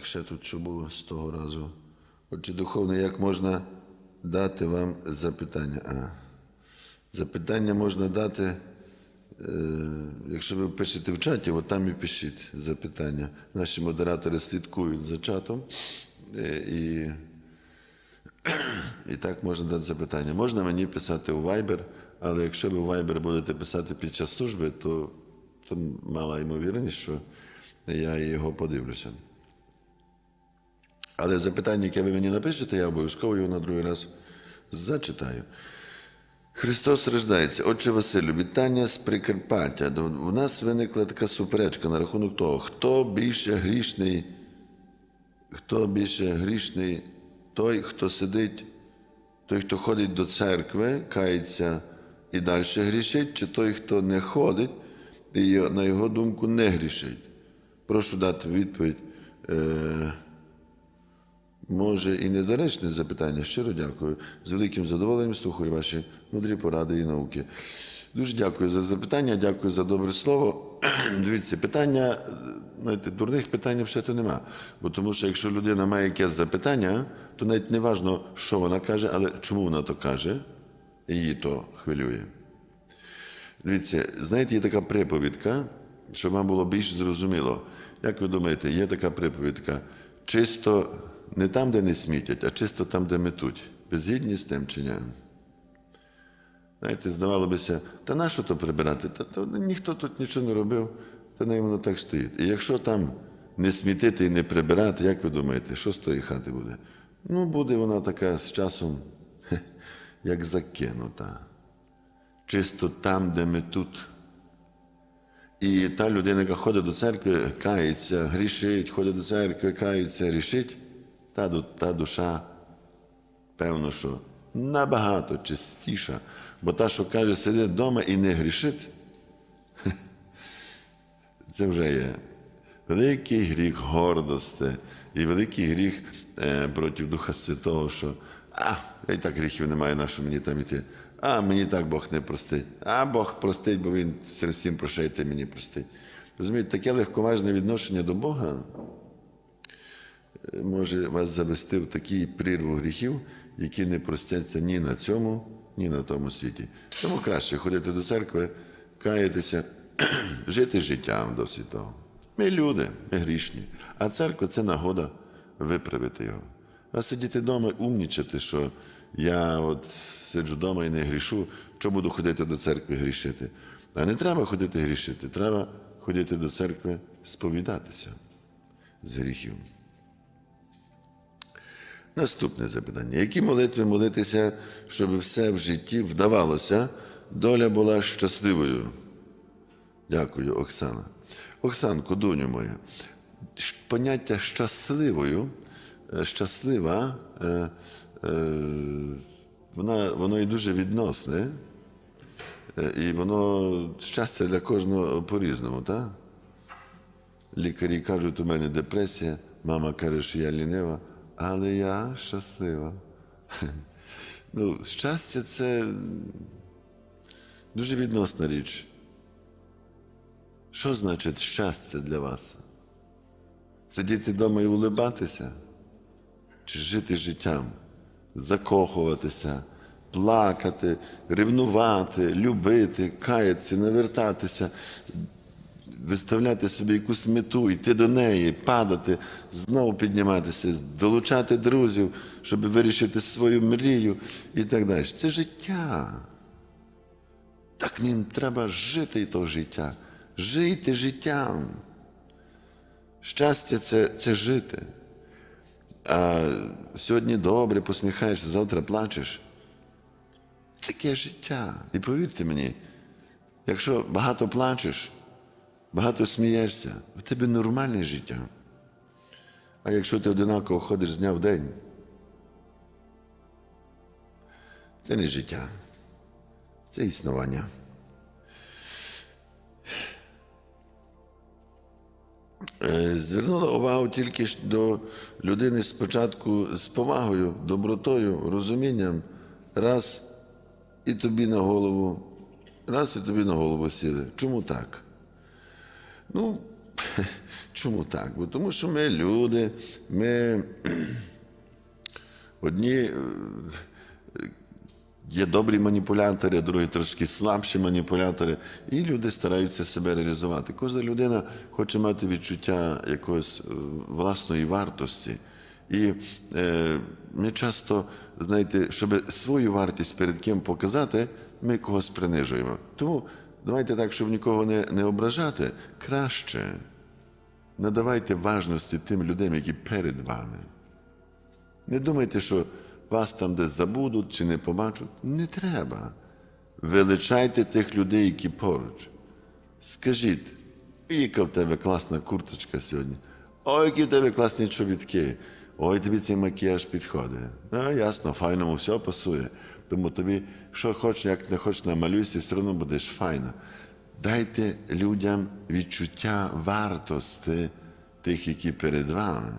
Так, ще тут що було з того разу. Отже, духовне, як можна дати вам запитання? А, запитання можна дати, е, якщо ви пишете в чаті, от там і пишіть запитання. Наші модератори слідкують за чатом. е, І, і так можна дати запитання. Можна мені писати у Viber, але якщо ви у Viber будете писати під час служби, то, то мала ймовірність, що я його подивлюся. Але запитання, яке ви мені напишете, я обов'язково його на другий раз зачитаю. Христос рождається. Отче Василю, вітання з Прикарпаття. У нас виникла така суперечка на рахунок того, хто більше грішний, хто більше грішний, той, хто сидить, той, хто ходить до церкви, кається і далі грішить, чи той, хто не ходить і на його думку не грішить. Прошу дати відповідь. Е- Може і недоречне запитання. Щиро дякую. З великим задоволенням слухаю ваші мудрі поради і науки. Дуже дякую за запитання, дякую за добре слово. Дивіться, питання, знаєте, дурних питань то нема. Бо тому що якщо людина має якесь запитання, то навіть не важно, що вона каже, але чому вона то каже, її то хвилює. Дивіться, знаєте, є така приповідка, щоб вам було більш зрозуміло. Як ви думаєте, є така приповідка, чисто не там, де не смітять, а чисто там, де метуть. Ви згідні з тим чи ні? Знаєте, здавало та на що то прибирати? Та, то ніхто тут нічого не робив, та не воно так стоїть. І якщо там не смітити і не прибирати, як ви думаєте, що з тої хати буде? Ну, буде вона така з часом, як закинута чисто там, де ми тут. І та людина, яка ходить до церкви, кається, грішить, ходить до церкви, кається, грішить, та, та душа, певно, що набагато чистіша. Бо та, що каже, сидить вдома і не грішить, це вже є великий гріх гордості і великий гріх е, проти Духа Святого, що а, я і так гріхів немає, на що мені там іти. А мені так Бог не простить. А Бог простить, бо Він всім прощає, ти мені простить. Розумієте, таке легковажне відношення до Бога може вас завести в такий прірву гріхів, які не простяться ні на цьому, ні на тому світі. Тому краще ходити до церкви, каятися, жити життям до святого. Ми люди, ми грішні, а церква це нагода виправити його. А сидіти вдома, умнічати, що я от сиджу вдома і не грішу, що буду ходити до церкви грішити. А не треба ходити грішити, треба ходити до церкви сповідатися з гріхів. Наступне запитання. Які молитви молитися, щоб все в житті вдавалося, доля була щасливою? Дякую, Оксана. Оксанко, доню моя, поняття щасливою, е, щаслива, е, е, вона, воно і дуже відносне, і воно щастя для кожного по-різному, так? Лікарі кажуть, у мене депресія, мама каже, що я лінива, але я щаслива. Ну, щастя це дуже відносна річ. Що значить щастя для вас? Сидіти вдома і улибатися? Чи жити життям, закохуватися, плакати, ревнувати, любити, каятися, навертатися, виставляти собі якусь мету, йти до неї, падати, знову підніматися, долучати друзів, щоб вирішити свою мрію і так далі. Це життя. Так ним треба жити то життя. Жити життям. Щастя це, це жити. А сьогодні добре посміхаєшся, завтра плачеш. Таке життя. І повірте мені, якщо багато плачеш, багато смієшся, в тебе нормальне життя. А якщо ти одинаково ходиш з дня в день, це не життя, це існування. Е, Звернула увагу тільки до людини спочатку з повагою, добротою, розумінням, раз і тобі на голову, раз і тобі на голову сіли. Чому так? Ну, Чому так? Бо тому що ми люди, ми одні е, є добрі маніпулятори, а другі трошки слабші маніпулятори, і люди стараються себе реалізувати. Кожна людина хоче мати відчуття якоїсь е, власної вартості. І е, ми часто, знаєте, щоб свою вартість перед ким показати, ми когось принижуємо. Тому давайте так, щоб нікого не, не ображати, краще надавайте важності тим людям, які перед вами. Не думайте, що вас там десь забудуть чи не побачать. Не треба. Величайте тих людей, які поруч. Скажіть, яка в тебе класна курточка сьогодні. Ой, які в тебе класні чобітки. Ой, тобі цей макіяж підходить. Ну, ясно, файному все пасує. Тому тобі, що хочеш, як не хочеш, намалюйся, все одно будеш файна. Дайте людям відчуття вартості тих, які перед вами,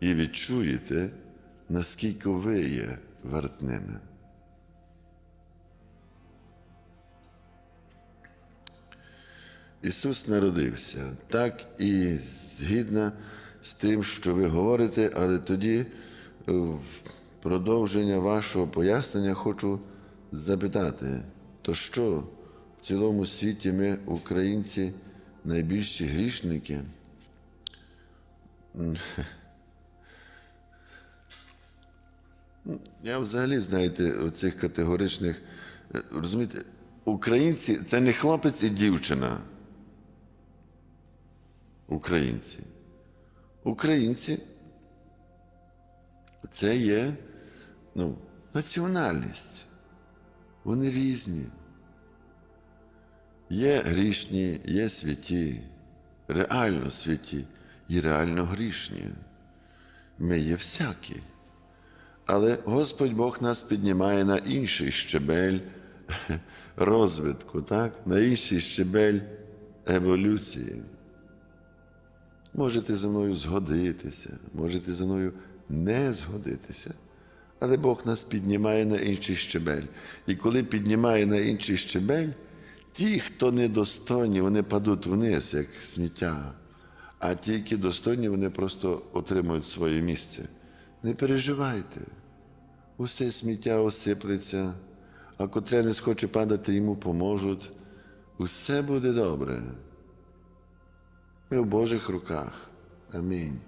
і відчуєте, наскільки ви є вартними. Ісус народився так і згідно з тим, що ви говорите, але тоді е, продовження вашого пояснення хочу запитати, то що в цілому світі ми, українці, найбільші грішники? Я взагалі, знаєте, оцих категоричних, е, розумієте, українці це не хлопець і дівчина. Українці. Українці це є ну, національність. Вони різні. Є грішні, є святі, реально святі і реально грішні. Ми є всякі. Але Господь Бог нас піднімає на інший щебель розвитку, так? на інший щебель еволюції. Можете зі мною згодитися, можете зі мною не згодитися. Але Бог нас піднімає на інший щебель. І коли піднімає на інший щебель, ті, хто недостойні, вони падуть вниз, як сміття. А ті, які достойні, вони просто отримують своє місце. Не переживайте. Усе сміття осиплеться, а котре не схоче падати, йому поможуть. Усе буде добре. Ми в Божих руках. Амінь.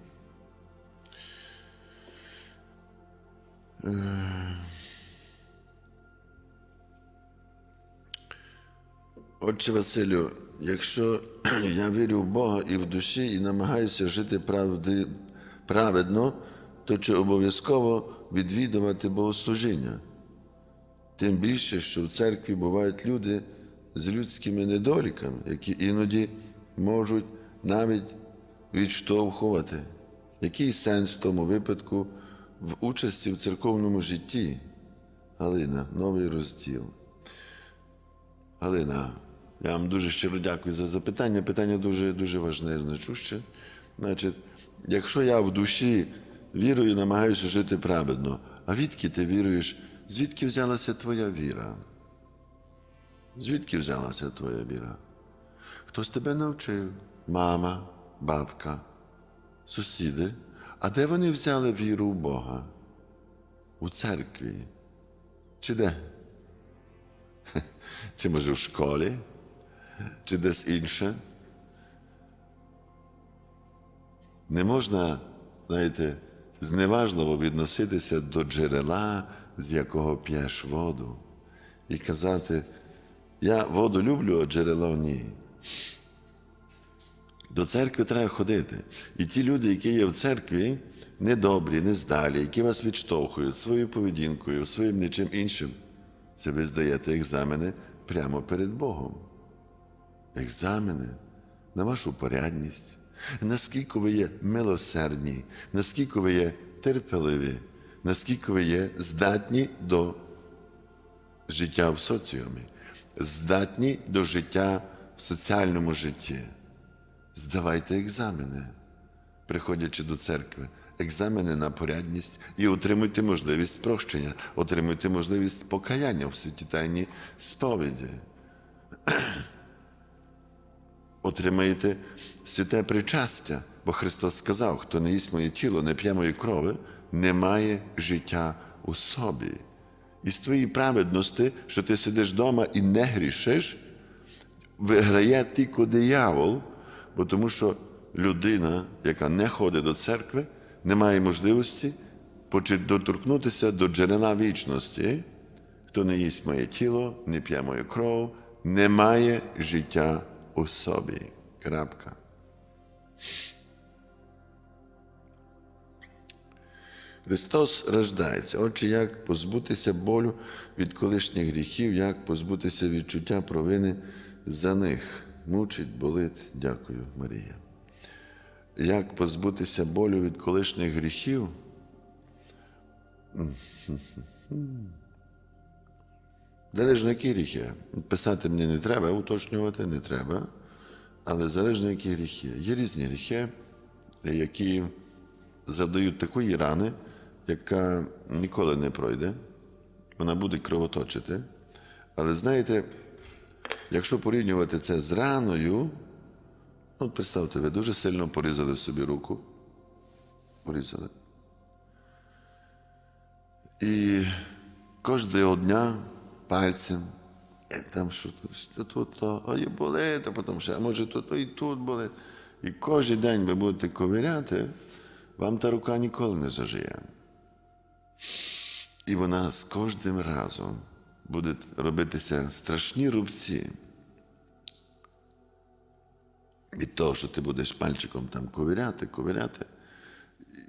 Отче Василю, якщо я вірю в Бога і в душі і намагаюся жити правди, праведно, то чи обов'язково відвідувати богослужіння? Тим більше, що в церкві бувають люди з людськими недоліками, які іноді можуть навіть відштовхувати. Який сенс в тому випадку в участі в церковному житті? Галина, новий розділ. Галина, я вам дуже щиро дякую за запитання. Питання дуже дуже важне, значуще. Значить, якщо я в душі вірую, намагаюся жити праведно, а відки ти віруєш? Звідки взялася твоя віра? Звідки взялася твоя віра? Хтось тебе навчив? Мама, бабка, сусіди. А де вони взяли віру в Бога? У церкві? Чи де? Чи може в школі? Чи десь інше? Не можна, знаєте, зневажливо відноситися до джерела, з якого п'єш воду, і казати, я воду люблю, а джерело ні. До церкви треба ходити. І ті люди, які є в церкві, недобрі, нездалі, які вас відштовхують своєю поведінкою, своїм нічим іншим, це ви здаєте екзамени прямо перед Богом. Екзамени на вашу порядність, наскільки ви є милосердні, наскільки ви є терпеливі, наскільки ви є здатні до життя в соціумі, здатні до життя в соціальному житті. Здавайте екзамени, приходячи до церкви, екзамени на порядність і отримуйте можливість прощення, отримуйте можливість покаяння в святі тайні сповіді. отримаєте святе причастя. Бо Христос сказав, хто не їсть моє тіло, не п'є мої крови, не має життя у собі. І з твоєї праведності, що ти сидиш вдома і не грішиш, виграє тільки диявол, бо тому що людина, яка не ходить до церкви, не має можливості доторкнутися до джерела вічності. Хто не їсть моє тіло, не п'є мою кров, не має життя у собі. Крапка. Христос рождається. Отже, як позбутися болю від колишніх гріхів, як позбутися відчуття провини за них. Мучить, болить. Дякую, Марія. Як позбутися болю від колишніх гріхів? Залежно які гріхи. Писати мені не треба, уточнювати не треба. Але залежно які гріхи. Є різні гріхи, які завдають такої рани, яка ніколи не пройде. Вона буде кровоточити. Але знаєте, якщо порівнювати це з раною, от представте, ви дуже сильно порізали собі руку. Порізали. І кожного дня пальцем, е, там що тут, то, ой, болить, а потім ще, а може тут, і тут болить. І кожен день ви будете ковиряти, вам та рука ніколи не зажиє. І вона з кожним разом буде робитися страшні рубці. Від того, що ти будеш пальчиком там ковиряти, ковиряти,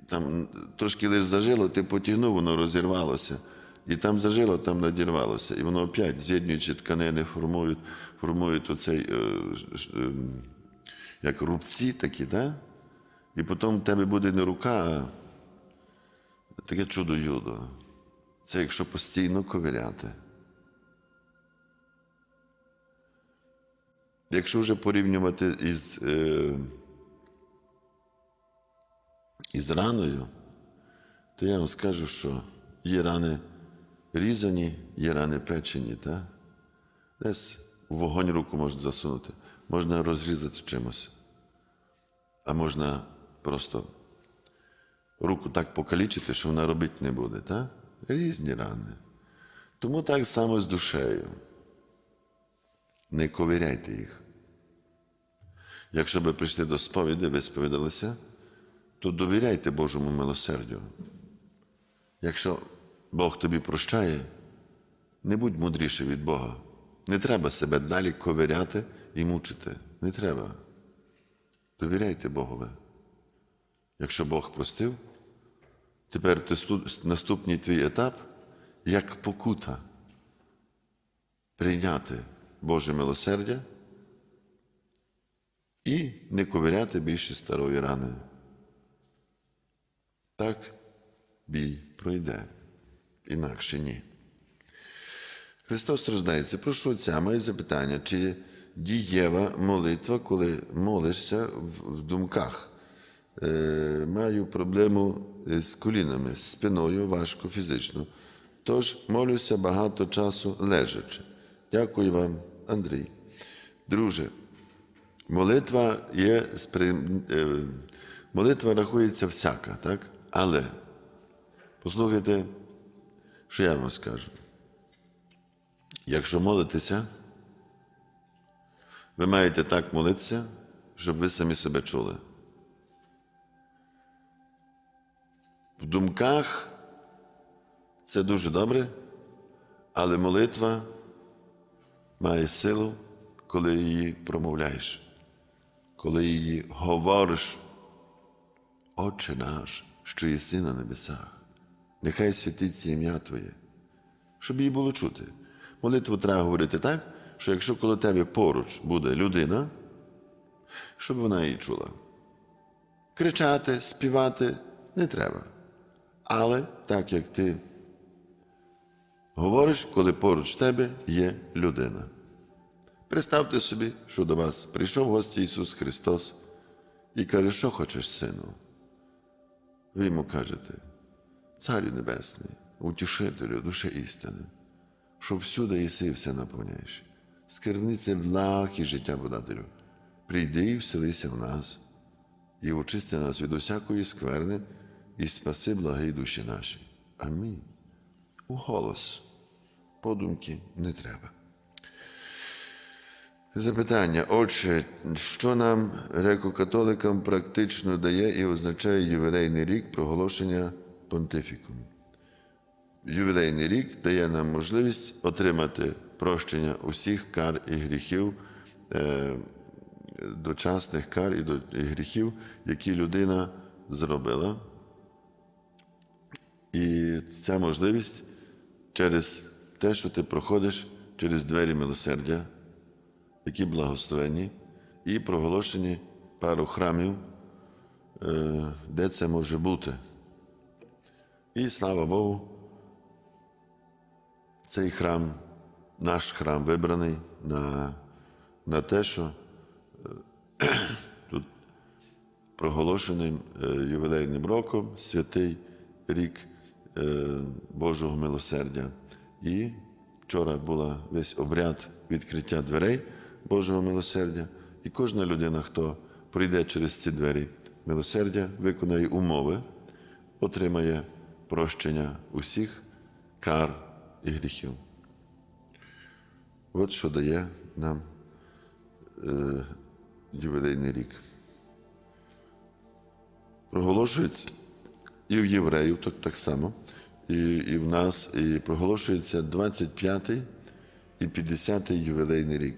там трошки лише зажило, ти потягнув, воно розірвалося. І там зажило, там надірвалося. І воно опять, з'єднуючи тканини, формують, формують оцей, е, ш- е, як рубці такі, так? І потім в тебе буде не рука, а таке чудо-юдо. Це якщо постійно ковиряти. Якщо вже порівнювати із, е, із раною, то я вам скажу, що є рани різані, є рани печені, так? Десь вогонь руку можна засунути, можна розрізати чимось, а можна просто руку так покалічити, що вона робити не буде. Так? Різні рани. Тому так само з душею. Не ковиряйте їх. Якщо ви прийшли до сповіді, ви сповідалися, то довіряйте Божому милосердю. Якщо Бог тобі прощає, не будь мудріше від Бога. Не треба себе далі ковиряти і мучити. Не треба. Довіряйте Богові. Якщо Бог простив, тепер наступний твій етап як покута прийняти Боже милосердя і не ковиряти більше старої рани. Так бій пройде, інакше ні. Христос рождається. Прошу отця, має запитання, чи дієва молитва, коли молишся в, думках. Е, маю проблему з колінами, з спиною важко фізично. Тож молюся багато часу лежачи. Дякую вам, Андрій. Друже, молитва є е, молитва рахується всяка, так? Але послухайте, що я вам скажу. Якщо молитеся, ви маєте так молитися, щоб ви самі себе чули. В думках це дуже добре, але молитва має силу, коли її промовляєш, коли її говориш. Отче наш, що єси на небесах, нехай святиться ім'я Твоє, щоб її було чути. Молитву треба говорити так, що якщо коло тебе поруч буде людина, щоб вона її чула. Кричати, співати не треба. Але так як ти говориш, коли поруч тебе є людина. Представте собі, що до вас прийшов гості Ісус Христос і каже, що хочеш, сину? Ви йому кажете, Царю Небесний, утішителю, душе істини, що всюди єси все наповняєш. Скернице благ і життя подателю. прийди і вселися в нас, і очисти нас від усякої скверни, і спаси благі душі наші. Амінь. У голос. Подумки не треба. Запитання. Отже, що нам, греко-католикам, практично дає і означає ювілейний рік проголошення понтифікум? Ювілейний рік дає нам можливість отримати прощення усіх кар і гріхів, е, дочасних кар і, гріхів, які людина зробила. І ця можливість через те, що ти проходиш через двері милосердя, які благословені, і проголошені пару храмів, е, де це може бути. І слава Богу, цей храм, наш храм вибраний на, на те, що е, тут проголошеним е, ювілейним роком святий рік Божого милосердя. І вчора була весь обряд відкриття дверей Божого милосердя. І кожна людина, хто прийде через ці двері милосердя, виконає умови, отримає прощення усіх кар і гріхів. От що дає нам е, ювілейний рік. Проголошується і в євреїв так, так само, і, і в нас, і проголошується 25-й і 50-й ювілейний рік.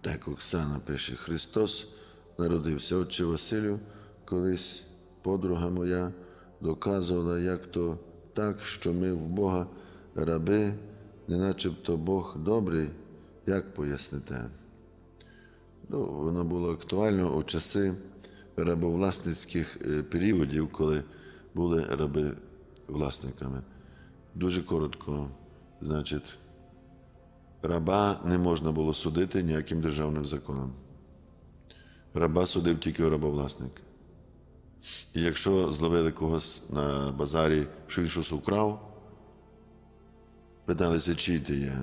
Так, Оксана пише: Христос народився. Отче Василю, колись подруга моя доказувала, як то так, що ми в Бога раби, не начебто Бог добрий, як поясните? Ну, воно було актуально у часи рабовласницьких е, періодів, коли були раби власниками. Дуже коротко, значить, раба не можна було судити ніяким державним законом. Раба судив тільки рабовласник. І якщо зловили когось на базарі, що він щось украв, питалися, чий ти є.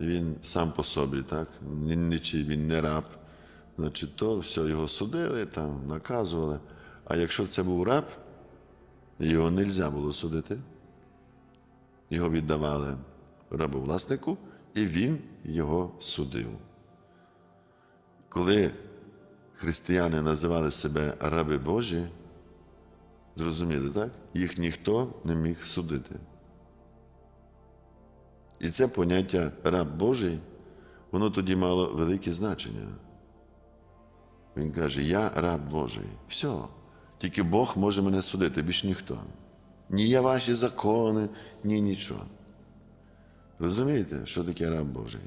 Він сам по собі, так? Нічий, він не раб. Значить, то все, його судили, там, наказували. А якщо це був раб, його не можна було судити. Його віддавали рабовласнику, і він його судив. Коли християни називали себе раби Божі, зрозуміли, так? Їх ніхто не міг судити. І це поняття раб Божий, воно тоді мало велике значення. Він каже, я раб Божий. Все. Тільки Бог може мене судити, більш ніхто. Ні я ваші закони, ні нічого. Розумієте, що таке раб Божий?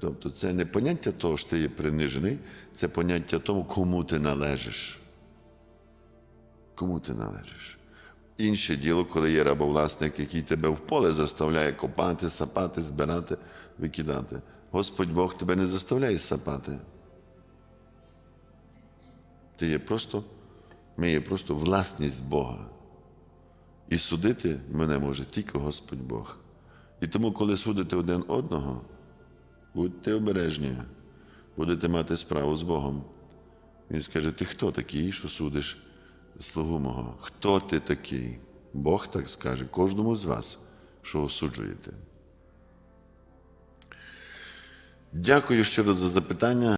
Тобто це не поняття того, що ти є принижений, це поняття того, кому ти належиш. Кому ти належиш? Інше діло, коли є рабовласник, який тебе в поле заставляє копати, сапати, збирати, викидати. Господь Бог тебе не заставляє сапати. Ти є просто, ми є просто власність Бога. І судити мене може тільки Господь Бог. І тому, коли судите один одного, будьте обережні, будете мати справу з Богом. Він скаже: ти хто такий, що судиш слугу мого? Хто ти такий? Бог так скаже кожному з вас, що осуджуєте. Дякую щиро за запитання.